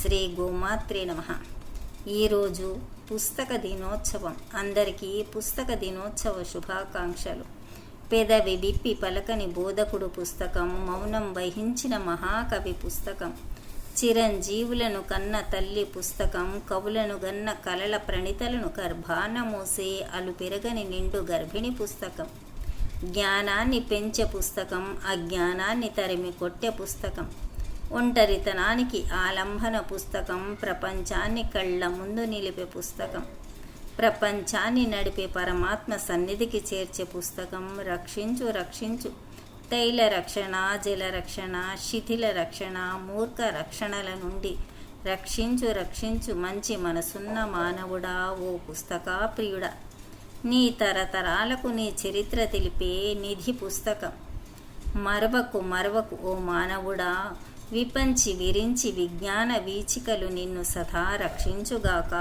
శ్రీ గోమాత్రే నమ. ఈరోజు పుస్తక దినోత్సవం. అందరికీ పుస్తక దినోత్సవ శుభాకాంక్షలు. పెదవి విప్పి పలకని బోధకుడు పుస్తకం మౌనం వహించిన మహాకవి పుస్తకం. చిరంజీవులను కన్న తల్లి పుస్తకం కవులను గన్న కలల ప్రణితలను గర్భాన మోసే అలు పెరగని నిండు గర్భిణి పుస్తకం. జ్ఞానాన్ని పెంచే పుస్తకం అజ్ఞానాన్ని తరిమి కొట్టే పుస్తకం. ఒంటరితనానికి ఆలంబన పుస్తకం ప్రపంచాన్ని కళ్ళ ముందు నిలిపే పుస్తకం ప్రపంచాన్ని నడిపే పరమాత్మ సన్నిధికి చేర్చే పుస్తకం రక్షించు రక్షించు తైల రక్షణ జల రక్షణ శిథిల రక్షణ మూర్ఖ రక్షణల నుండి రక్షించు రక్షించు మంచి మనసున్న మానవుడా ఓ పుస్తక ప్రియుడా. నీ తరతరాలకు నీ చరిత్ర తెలిపే నిధి పుస్తకం. మరవకు మరవకు ఓ మానవుడా విపంచి విరించి విజ్ఞాన వీచికలు నిన్ను సదా రక్షించుగాక.